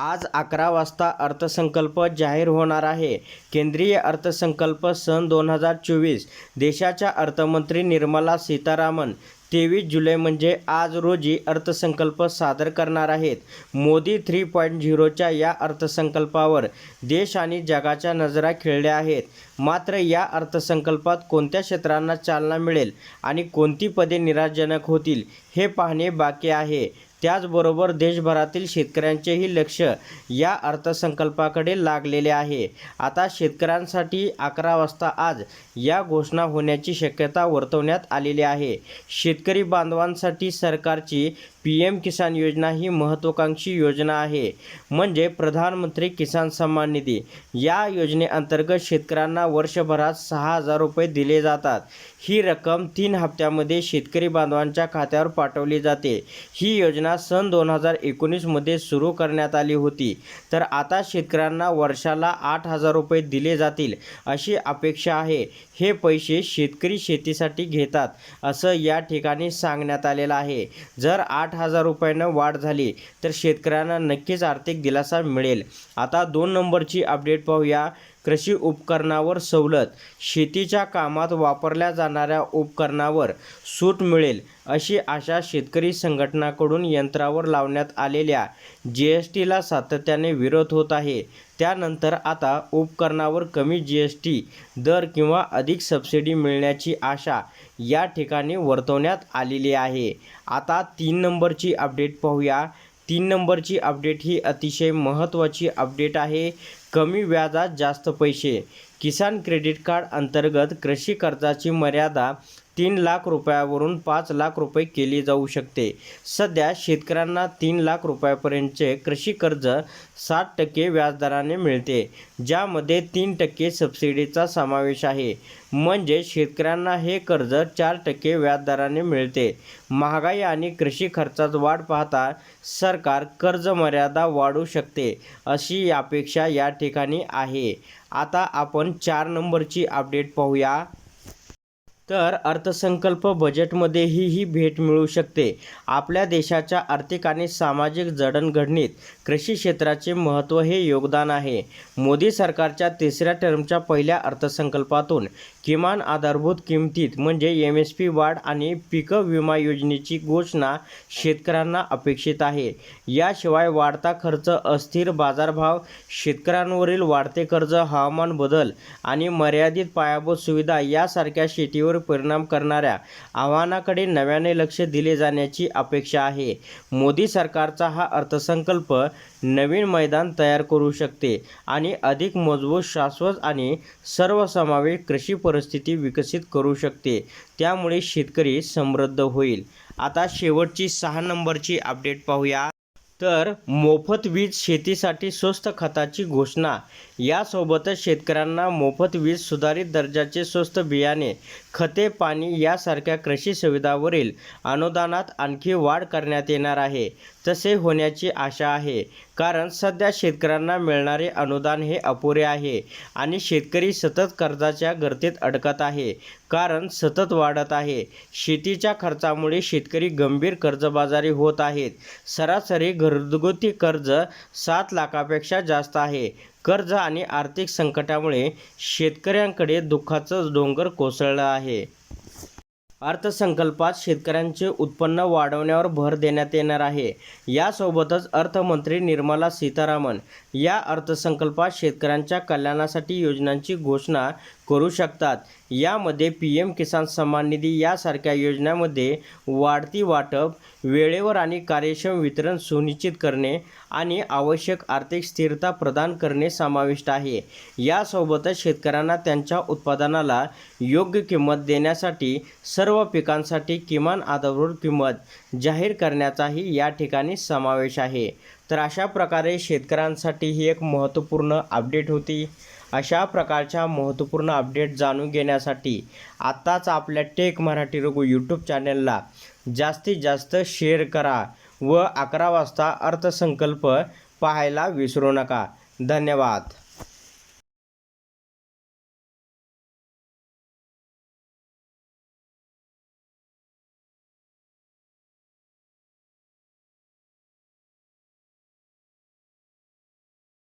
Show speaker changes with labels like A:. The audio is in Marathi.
A: आज अकरा वाजता अर्थसंकल्प जाहीर होणार आहे. केंद्रीय अर्थसंकल्प सन दोन हजार चोवीस. देशाच्या अर्थमंत्री निर्मला सीतारामन तेवीस जुलै म्हणजे आज रोजी अर्थसंकल्प सादर करणार आहेत. मोदी थ्री पॉईंट झिरोच्या या अर्थसंकल्पावर देश आणि जगाच्या नजरा खेळल्या आहेत. मात्र या अर्थसंकल्पात कोणत्या क्षेत्रांना चालना मिळेल आणि कोणती पदे निराशजनक होतील हे पाहणे बाकी आहे. त्याचबरोबर देशभरातील शेतकऱ्यांचेही लक्ष या अर्थसंकल्पाकडे लागलेले आहे. आता शेतकऱ्यांसाठी अकरा वाजता आज या घोषणा होण्याची शक्यता वर्तवण्यात आलेली आहे. शेतकरी बांधवांसाठी सरकारची पी एम किसान योजना ही महत्त्वाकांक्षी योजना आहे. म्हणजे प्रधानमंत्री किसान सन्मान निधी. या योजनेअंतर्गत शेतकऱ्यांना वर्षभरात सहा हजार रुपये दिले जातात. ही रक्कम तीन हप्त्यामध्ये शेतकरी बांधवांच्या खात्यावर पाठवली जाते. ही योजना सन दोन हजार एकोणीसमध्ये सुरू करण्यात आली होती. तर आता शेतकऱ्यांना वर्षाला आठ हजार रुपये दिले जातील अशी अपेक्षा आहे. हे पैसे शेतकरी शेतीसाठी घेतात असं या ठिकाणी सांगण्यात आलेलं आहे. जर आठ हजार रुपयानं वाढ झाली तर शेतकऱ्यांना नक्कीच आर्थिक दिलासा मिळेल. आता दोन नंबरची अपडेट पाहूया. कृषी उपकरणावर सवलत. शेतीच्या कामात वापरल्या जाणाऱ्या उपकरणावर सूट मिळेल अशी आशा शेतकरी संघटनाकडून यंत्रावर लावण्यात आलेल्या जी एस टीला सातत्याने विरोध होत आहे. त्यानंतर आता उपकरणावर कमी जी एस टी दर किंवा अधिक सबसिडी मिळण्याची आशा या ठिकाणी वर्तवण्यात आलेली आहे. आता तीन नंबरची अपडेट पाहूया. तीन नंबरची अपडेट ही अतिशय महत्त्वाची अपडेट आहे. कमी व्याजात जास्त पैसे. किसान क्रेडिट कार्ड अंतर्गत कृषी कर्जाची मर्यादा तीन लाख रुपयावरून पाच लाख रुपये केली जाऊ शकते. सध्या शेतकऱ्यांना तीन लाख रुपयापर्यंतचे कृषी कर्ज साठ टक्के व्याजदराने मिळते ज्यामध्ये तीन टक्के सबसिडीचा समावेश आहे. म्हणजे शेतकऱ्यांना हे कर्ज चार टक्के व्याजदराने मिळते. महागाई आणि कृषी खर्चात वाढ पाहता सरकार कर्ज मर्यादा वाढू शकते अशी अपेक्षा या ठिकाणी आहे. आता आपण चार नंबरची अपडेट पाहूया. तर अर्थसंकल्प बजेटमध्येही ही भेट मिळू शकते. आपल्या देशाच्या आर्थिक आणि सामाजिक जडणघडणीत कृषी क्षेत्राचे महत्त्व हे योगदान आहे. मोदी सरकारच्या तिसऱ्या टर्मच्या पहिल्या अर्थसंकल्पातून किमान आधारभूत किमतीत म्हणजे एम एस पी वाढ आणि पीक विमा योजनेची घोषणा शेतकऱ्यांना अपेक्षित आहे. याशिवाय वाढता खर्च अस्थिर बाजारभाव शेतकऱ्यांवरील वाढते कर्ज हवामान बदल आणि मर्यादित पायाभूत सुविधा यासारख्या शेतीवर परिणाम करणाऱ्या आव्हानाकडे नव्याने लक्ष दिले जाण्याची अपेक्षा आहे. मोदी सरकारचा हा अर्थसंकल्प नवीन मैदान तयार करू शकते आणि अधिक मजबूत शाश्वत आणि सर्वसमावेश कृषी परिस्थिती विकसित करू शकते. त्यामुळे शेतकरी समृद्ध होईल. आता शेवटची सहा नंबरची अपडेट पाहूया. तर मोफत वीज शेतीसाठी स्वस्त खताची घोषणा. यासोबतच शेतकऱ्यांना मोफत वीज सुधारित दर्जाचे स्वस्त बियाणे खते पाणी यासारख्या कृषी सुविधावरील अनुदानात आणखी वाढ करण्यात येणार आहे. तसे होण्याची आशा आहे. कारण सध्या शेतकऱ्यांना मिळणारे अनुदान हे अपुरे आहे आणि शेतकरी सतत कर्जाच्या गर्दीत अडकत आहे. कारण सतत वाढत आहे. शेतीच्या खर्चामुळे शेतकरी गंभीर कर्जबाजारी होत आहेत. सरासरी घरगुती कर्ज सात लाखापेक्षा जास्त आहे. कर्ज आणि आर्थिक संकटामुळे शेतकऱ्यांकडे दुःखाचं डोंगर कोसळलं आहे. अर्थसंकल्पात शेतकऱ्यांचे उत्पन्न वाढवण्यावर भर देण्यात येणार आहे. यासोबतच अर्थमंत्री निर्मला सीतारामन या अर्थसंकल्पात शेतकऱ्यांच्या कल्याणासाठी योजनांची घोषणा करू शकतात. यामध्ये पी एम किसान सन्मान निधी यासारख्या योजनांमध्ये वाढती वाटप वेळेवर आणि कार्यक्षम वितरण सुनिश्चित करणे आणि आवश्यक आर्थिक स्थिरता प्रदान करणे समाविष्ट आहे. यासोबतच शेतकऱ्यांना त्यांच्या उत्पादनाला योग्य किंमत देण्यासाठी सर्व पिकांसाठी किमान आधारभूत किंमत जाहीर करण्याचाही या ठिकाणी समावेश आहे. तर अशा प्रकारे शेतकऱ्यांसाठी ही एक महत्त्वपूर्ण अपडेट होती. अशा प्रकारच्या महत्त्वपूर्ण अपडेट जाणून घेण्यासाठी आत्ताच आपल्या टेक मराठी रघु यूट्यूब चॅनलला जास्तीत जास्त शेअर करा. व अकरा वाजता अर्थसंकल्प पाहायला विसरू नका. धन्यवाद.